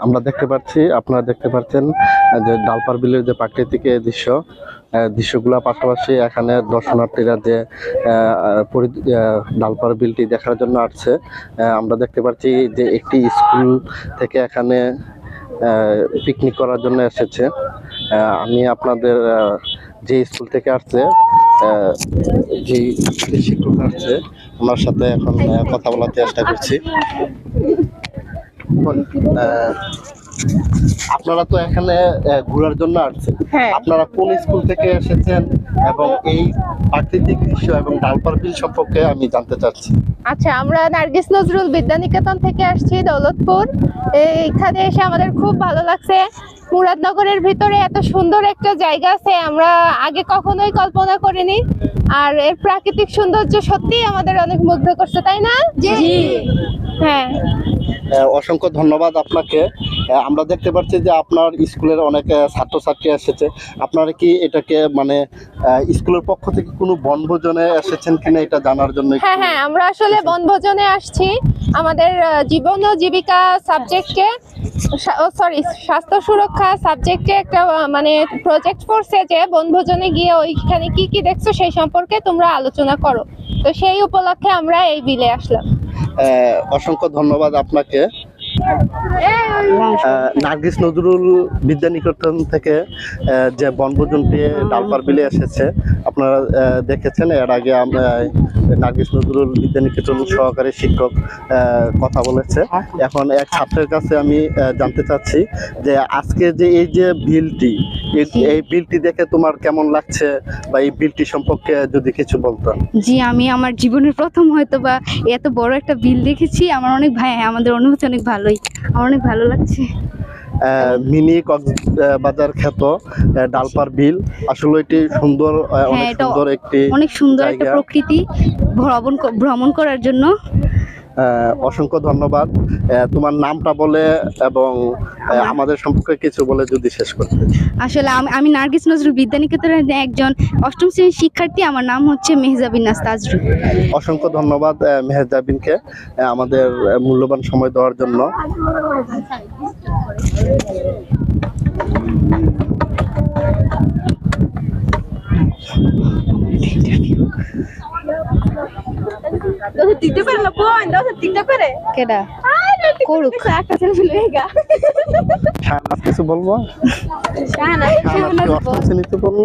আমরা দেখতে পাচ্ছি আপনারা দেখতে পাচ্ছেন যে ডালপার বিলের যে প্রাকৃতিক দৃশ্য আহ, দৃশ্যগুলোর পাশাপাশি এখানে দর্শনার্থীরা যে পরি- ডালপার বিলটি দেখার জন্য আসছে। আমরা দেখতে পাচ্ছি যে একটি স্কুল থেকে এখানে পিকনিক করার জন্য এসেছে। আমি আপনাদের যে স্কুল থেকে আসছে যে শিক্ষক আসছে আমার সাথে এখন কথা বলার চেষ্টা করছি। আপনারা তো এখানে ঘোরার জন্য আসছেন। হ্যাঁ। আপনারা কোন স্কুল থেকে এসেছেন এবং এই প্রাকৃতিক দৃশ্য এবং ডালপার বিল সম্পর্কে আমি জানতে চাচ্ছি। আচ্ছা আমরা নার্গিস নজরুল বিদ্যানিকেতন থেকে আসছি দৌলতপুর। এইখানে এসে আমাদের খুব ভালো লাগছে। মুরাদনগরের ভিতরে এত সুন্দর একটা জায়গা আছে আমরা আগে কখনোই কল্পনা করিনি। আর এর প্রাকৃতিক সৌন্দর্য সত্যি আমাদের অনেক মুগ্ধ করছে তাই না? হ্যাঁ। অসংখ্য ধন্যবাদ আপনাকে। আমরা দেখতে পাচ্ছি যে আপনার স্কুলের অনেক ছাত্রছাত্রী এসেছে। আপনারা কি এটাকে মানে স্কুলের পক্ষ থেকে কোনো বনভোজনে এসেছেন কিনা এটা জানার জন্য হ্যাঁ হ্যাঁ আমরা আসলে বনভোজনে আসছি। আমাদের জীবন ও জীবিকা সাবজেক্টে ও সরি স্বাস্থ্য সুরক্ষা সাবজেক্টে একটা মানে প্রজেক্ট করছে যে বনভোজনে গিয়ে ওইখানে কি কি দেখছ সেই সম্পর্কে তোমরা আলোচনা করো। তো সেই উপলক্ষে আমরা এই বিলে আসলাম। অসংখ্য ধন্যবাদ আপনাকে। নার্গিস নজরুল বিদ্যা বিদ্যানিকেতন থেকে যে বনভোজন বনভোজনটি ডালপার বিলে এসেছে, আপনারা দেখেছেন, এর আগে আমরা নার্গিস নজরুল বিদ্যা বিদ্যানিকেতন সহকারী শিক্ষক কথা বলেছে। এখন এক ছাত্রের কাছে আমি জানতে চাচ্ছি যে আজকে যে এই যে বিলটি এই- বিলটি দেখে তোমার কেমন লাগছে বা এই বিলটি সম্পর্কে যদি কিছু বলতাম জি আমি আমার জীবনের প্রথম হয়তো বা এত বড় একটা বিল দেখেছি। আমার অনেক ভাই হ্যাঁ আমাদের অনুভূতি অনেক ভালোই। আমার অনেক ভালো লাগছে। মিনি কক্সবাজার খ্যাত ডালপার বিল। আসলে এটি সুন্দর অনেক হ্যাঁ, সুন্দর একটি অনেক সুন্দর একটা প্রকৃতি ভ্রমণ ভ্রমণ করার জন্য। অসংখ্য ধন্যবাদ। তোমার নামটা বলে এবং আমাদের সম্পর্কে কিছু বলে যদি শেষ করতে আসলে আমি আমি নার্গিস নজরুল বিদ্যানিকেতনের একজন অষ্টম শ্রেণির শিক্ষার্থী। আমার নাম হচ্ছে মেহজাবিন নাস তাজরুল। অসংখ্য ধন্যবাদ মেহজাবিনকে আমাদের মূল্যবান সময় দেওয়ার জন্য। দিতে পারে না বোন দশ দিতে পারে। কেডা? করুক। শাহনাজ কিছু বলব? শাহনাজ কি অষ্টম শ্রেণীতে পড়ল